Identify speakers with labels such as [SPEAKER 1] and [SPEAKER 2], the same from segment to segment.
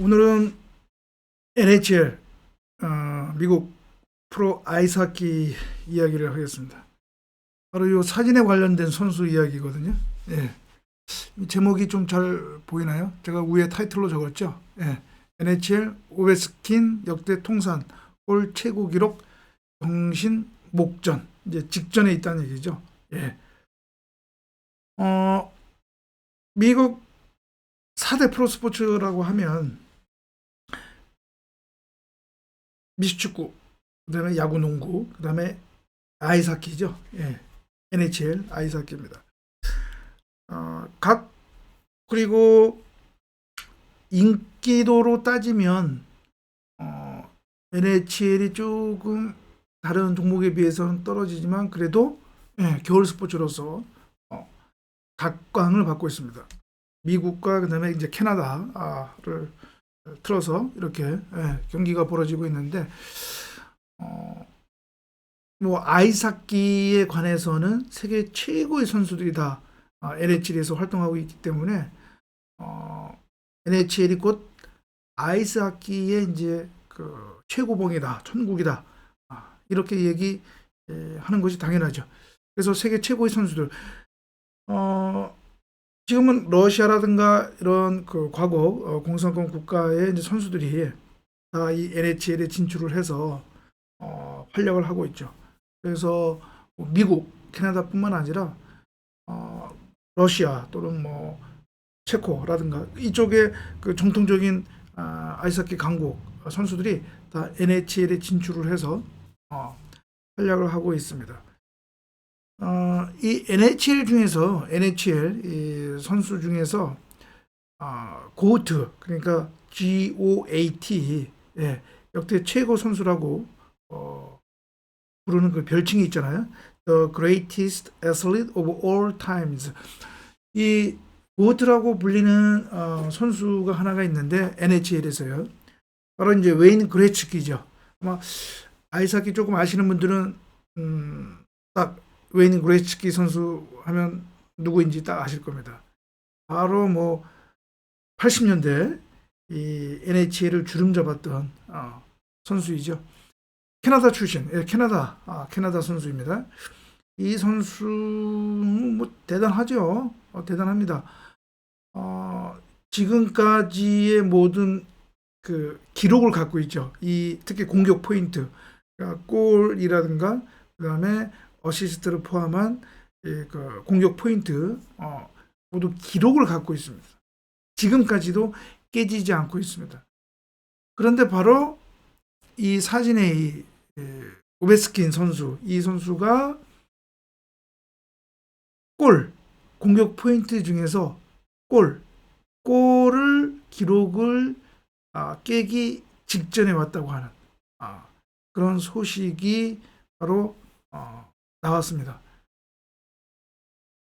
[SPEAKER 1] 오늘은 NHL 어, 미국 프로 아이스하키 이야기를 하겠습니다. 바로 이 사진에 관련된 선수 이야기거든요. 예. 이 제목이 좀 잘 보이나요? 제가 위에 타이틀로 적었죠. 예. NHL 오베스킨 역대 통산 골 최고 기록 정신 목전 이제 직전에 있다는 얘기죠. 예. 어, 미국 4대 프로 스포츠라고 하면 미식축구, 그다음에 야구, 농구, 그다음에 아이스하키죠. 예. NHL 아이스하키입니다. 어, 각 그리고 인기도로 따지면 어, NHL이 조금 다른 종목에 비해서는 떨어지지만 그래도 예, 겨울 스포츠로서 어, 각광을 받고 있습니다. 미국과 그다음에 이제 캐나다를 틀어서 이렇게 예, 경기가 벌어지고 있는데 어, 뭐 아이스하키에 관해서는 세계 최고의 선수들이 다. 어, NHL에서 활동하고 있기 때문에 어, NHL이 곧 아이스하키의 이제 그 최고봉이다, 천국이다. 아, 이렇게 얘기하는 것이 당연하죠. 그래서 세계 최고의 선수들. 어, 지금은 러시아라든가 이런 그 과거 어, 공산권 국가의 이제 선수들이 다 이 NHL에 진출을 해서 어, 활약을 하고 있죠. 그래서 뭐 미국, 캐나다뿐만 아니라 어, 러시아 또는 뭐 체코라든가 이쪽에 그 정통적인 아, 아이스하키 강국 선수들이 다 NHL에 진출을 해서 어, 활약을 하고 있습니다. 어, 이 NHL 중에서 NHL 이 선수 중에서 아, 고트 그러니까 GOAT 예, 역대 최고 선수라고 어, 부르는 그 별칭이 있잖아요. The Greatest Athlete of All Times. 이 고트라고 불리는 어, 선수가 하나가 있는데 NHL에서요. 바로 이제 웨인 그레츠키죠. 아마 아이스하키 조금 아시는 분들은 음, 딱 웨인 그레츠키 선수 하면 누구인지 딱 아실 겁니다. 바로 뭐 80년대 이 NHL을 주름 잡았던 어, 선수이죠. 캐나다 출신, 예, 캐나다, 아, 캐나다 선수입니다. 이 선수 뭐 대단하죠. 어, 대단합니다. 어, 지금까지의 모든 그 기록을 갖고 있죠. 이 특히 공격 포인트, 그러니까 골이라든가 그다음에 어시스트를 포함한 이, 그 공격 포인트 어, 모두 기록을 갖고 있습니다. 지금까지도 깨지지 않고 있습니다. 그런데 바로 이 사진의 이 예, 오베스킨 선수, 이 선수가 골, 공격 포인트 중에서 골, 골을 기록을 아, 깨기 직전에 왔다고 하는 아, 그런 소식이 바로 어, 나왔습니다.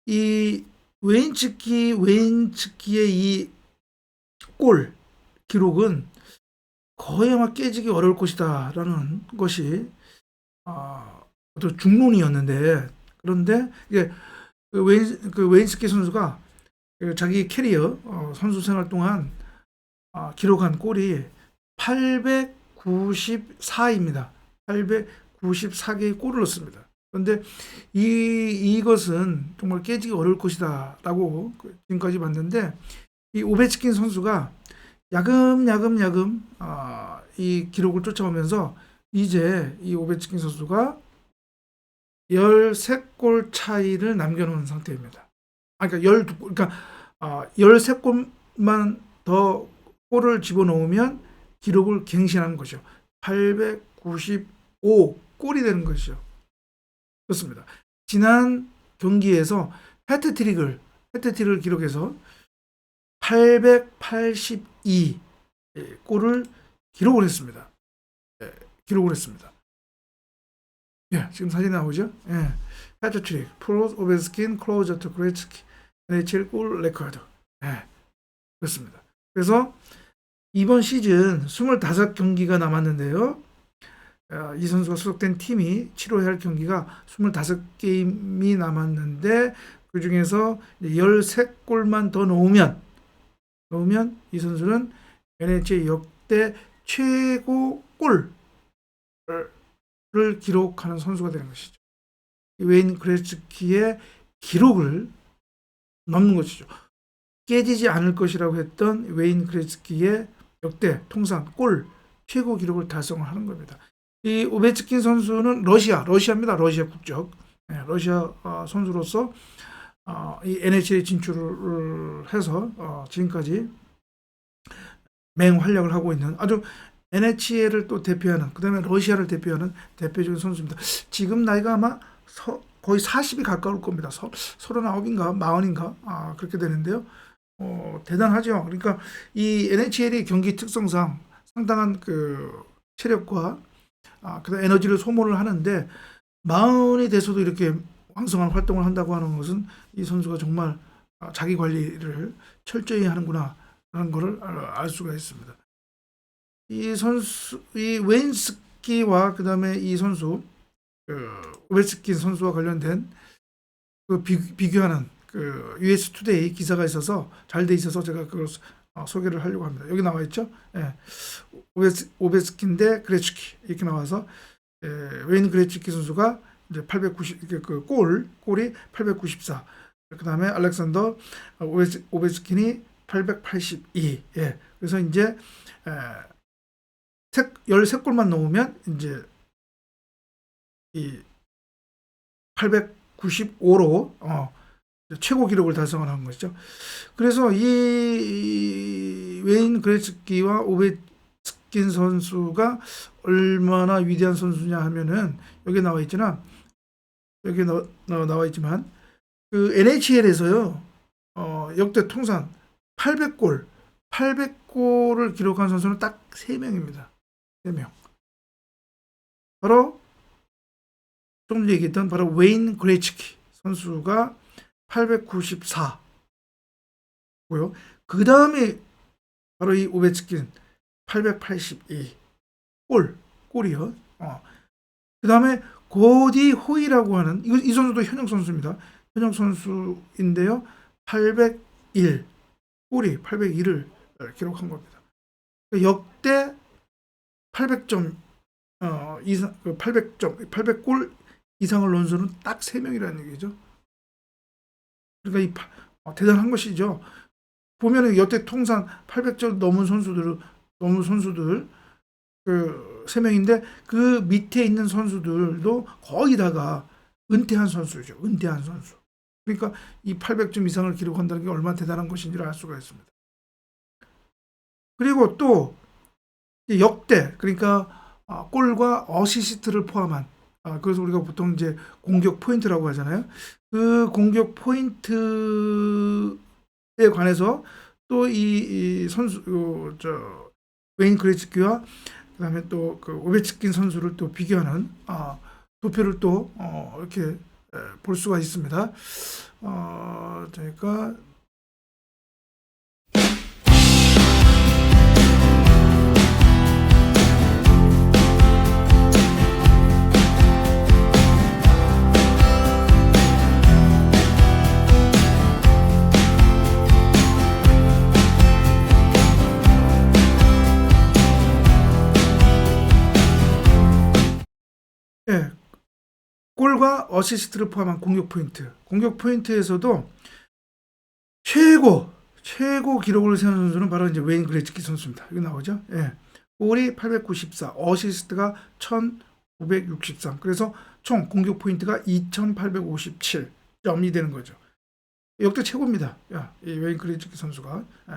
[SPEAKER 1] 이 웨인츠키 웨인츠키의 이 골 기록은 거의 아마 깨지기 어려울 것이다라는 것이 아, 어떤 중론이었는데 그런데 이게 그 웨인 그 웨인스키 선수가 그 자기 캐리어 어, 선수 생활 동안 아, 기록한 골이 894입니다. 894개의 골을 넣습니다. 그런데 이 이것은 정말 깨지기 어려울 것이다 라고 지금까지 봤는데 이 오베치킨 선수가 야금야금 야금 아, 이 기록을 쫓아오면서 이제 이 오베치킨 선수가 13골 차이를 남겨놓은 상태입니다. 아, 그러니까 12, 그러니까 아, 13골만 더 골을 집어넣으면 기록을 갱신하는 것이죠. 895 골이 되는 것이죠. 그렇습니다. 지난 경기에서 해트트릭을 해트트릭을 기록해서 882 골을 기록을 했습니다. 예, 기록을 했습니다. 예, 지금 사진 나오죠? 예. 해트트릭, 프로 오베스킨, 클로저 투 그레츠키, NHL 골 레코드. 예, 그렇습니다. 그래서 이번 시즌 25경기가 남았는데요. 어, 이 선수가 소속된 팀이 치러야 할 경기가 25게임이 남았는데 그 중에서 13골만 더 넣으면 넣으면 이 선수는 NH의 역대 최고 골을 기록하는 선수가 되는 것이죠. 이 웨인 그레츠키의 기록을 넘는 것이죠. 깨지지 않을 것이라고 했던 웨인 그레츠키의 역대 통산 골 최고 기록을 달성을 하는 겁니다. 이 오베츠킨 선수는 러시아, 러시아입니다. 러시아 국적. 네, 러시아 어, 선수로서 어, 이 NHL 진출을 해서 어, 지금까지 맹활약을 하고 있는 아주 NHL을 또 대표하는 그다음에 러시아를 대표하는 대표적인 선수입니다. 지금 나이가 아마 서, 거의 40이 가까울 겁니다. 서, 39인가 40인가 아, 그렇게 되는데요. 어, 대단하죠. 그러니까 이 NHL의 경기 특성상 상당한 그 체력과 아, 그다음 에너지를 소모를 하는데 마흔이 돼서도 이렇게 왕성한 활동을 한다고 하는 것은 이 선수가 정말 아, 자기 관리를 철저히 하는구나라는 것을 알- 알 수가 있습니다. 이 선수, 이 웨인스키와 그 다음에 이 선수, 그 오베스킨 선수와 관련된 그 비, 비교하는 그 US 투데이 기사가 있어서 잘 돼 있어서 제가 그걸 소- 어, 소개를 하려고 합니다. 여기 나와 있죠? 예. 오베스, 오베스킨 대 그레츠키 이렇게 나와서 예, 웨인 그레츠키 선수가 이제 890, 그 골, 골이 894. 그 다음에 알렉산더 오베스, 오베스킨이 882. 예. 그래서 이제, 에, 색, 13골만 넣으면 이제 이 895로, 어, 최고 기록을 달성을 한 것이죠. 그래서 이, 이 웨인 그레츠키와 오베스킨 선수가 얼마나 위대한 선수냐 하면은 여기 나와 있잖아. 여기 나, 나, 나와 있지만 그 NHL에서요. 어, 역대 통산 800골, 800골을 기록한 선수는 딱 3명입니다. 3명. 바로 좀 얘기했던 바로 웨인 그레츠키 선수가 894고요. 그 다음에 바로 이 오베츠킨 882 골, 골이요. 어. 그 다음에 고디 호이라고 하는 이거 이 선수도 현역 선수입니다. 현역 선수인데요. 801 골이 801을 기록한 겁니다. 역대 800점 어, 이상 800점 800골 이상을 넣은 선수는 딱 3명이라는 얘기죠. 그러니까 이 파- 어, 대단한 것이죠. 보면은 여태 통산 800점 넘은 선수들 넘은 선수들 그 세 명인데 그 밑에 있는 선수들도 거의 다가 은퇴한 선수죠. 은퇴한 선수. 그러니까 이 800점 이상을 기록한다는 게 얼마나 대단한 것인지를 알 수가 있습니다. 그리고 또 역대 그러니까 아, 골과 어시스트를 포함한 아, 그래서 우리가 보통 이제 공격 포인트라고 하잖아요. 그 공격 포인트에 관해서 또이 선수 어, 저 웨인 크레츠키와 그다음에 또 그 오베츠킨 선수를 또 비교하는 아, 도표를 또 어, 이렇게 에, 볼 수가 있습니다. 어, 예, 어시스트를 포함한 공격 포인트. 공격 포인트에서도 최고 최고 기록을 세운 선수는 바로 이제 웨인 그레츠키 선수입니다. 여기 나오죠? 예. 골이 894, 어시스트가 1963. 그래서 총 공격 포인트가 2857점이 되는 거죠. 역대 최고입니다. 야, 이 웨인 그레츠키 선수가. 예.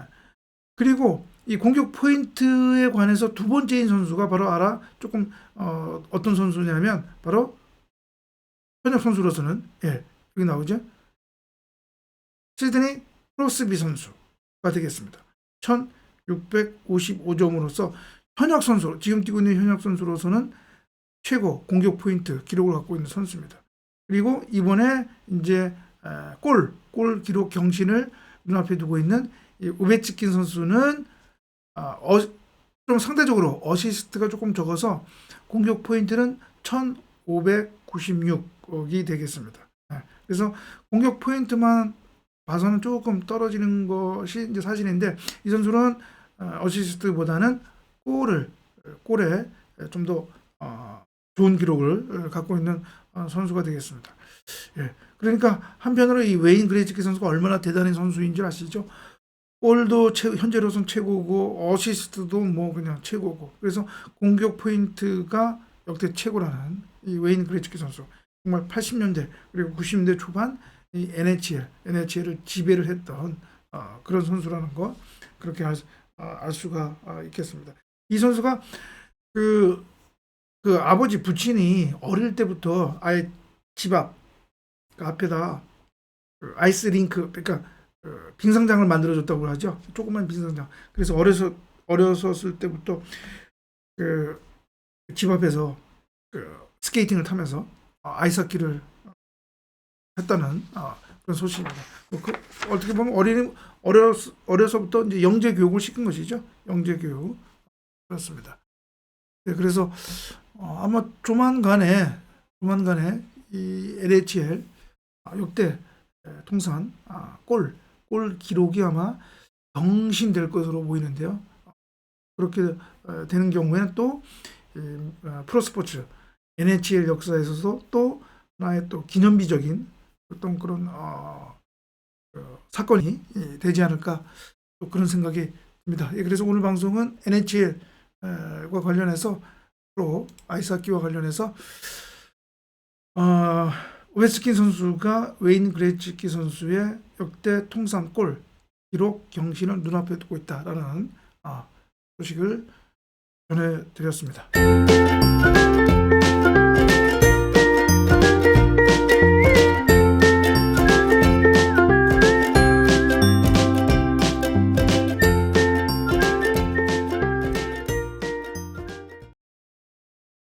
[SPEAKER 1] 그리고 이 공격 포인트에 관해서 두 번째인 선수가 바로 알아? 조금 어, 어떤 선수냐면 바로 현역 선수로서는 예, 여기 나오죠. 시드니 크로스비 선수가 되겠습니다. 1655점으로서 현역 선수, 지금 뛰고 있는 현역 선수로서는 최고 공격 포인트 기록을 갖고 있는 선수입니다. 그리고 이번에 이제 에, 골, 골 기록 경신을 눈앞에 두고 있는 이 우베츠킨 선수는 아, 어, 좀 상대적으로 어시스트가 조금 적어서 공격 포인트는 1596이 되겠습니다. 네, 그래서 공격 포인트만 봐서는 조금 떨어지는 것이 이제 사실인데 이 선수는 어, 어시스트보다는 골을 골에 좀더 어, 좋은 기록을 갖고 있는 어, 선수가 되겠습니다. 예. 그러니까 한편으로 이 웨인 그레이츠키 선수가 얼마나 대단한 선수인 줄 아시죠? 골도 최, 현재로선 최고고 어시스트도 뭐 그냥 최고고 그래서 공격 포인트가 역대 최고라는 이 웨인 그레이츠키 선수 정말 80년대 그리고 90년대 초반 이 NHL NHL을 지배를 했던 어, 그런 선수라는 거 그렇게 알, 아, 알 수가 아, 있겠습니다. 이 선수가 그, 그 아버지 부친이 어릴 때부터 아예 집 앞, 그 앞에다 그 아이스 링크, 그러니까 그 빙상장을 만들어줬다고 하죠. 조그만 빙상장. 그래서 어려서, 어렸었을 때부터 그 집 앞에서 그 스케이팅을 타면서 어, 아이스하키를 했다는 어, 그런 소식입니다. 뭐 그, 어떻게 보면 어린 어려 어려서부터 이제 영재 교육을 시킨 것이죠. 영재 교육 그렇습니다. 네, 그래서 어, 아마 조만간에 조만간에 이 LHL 아, 역대 에, 통산 아, 골, 골 기록이 아마 경신될 것으로 보이는데요. 그렇게 어, 되는 경우에는 또 이, 어, 프로스포츠 NHL 역사에서도 또 하나의 또 기념비적인 어떤 그런 어, 그 사건이 예, 되지 않을까 또 그런 생각이 듭니다. 예, 그래서 오늘 방송은 NHL과 관련해서 또 아이스하키와 관련해서 어, 오베스킨 선수가 웨인 그레츠키 선수의 역대 통산 골 기록 경신을 눈앞에 두고 있다라는 아, 소식을 전해드렸습니다.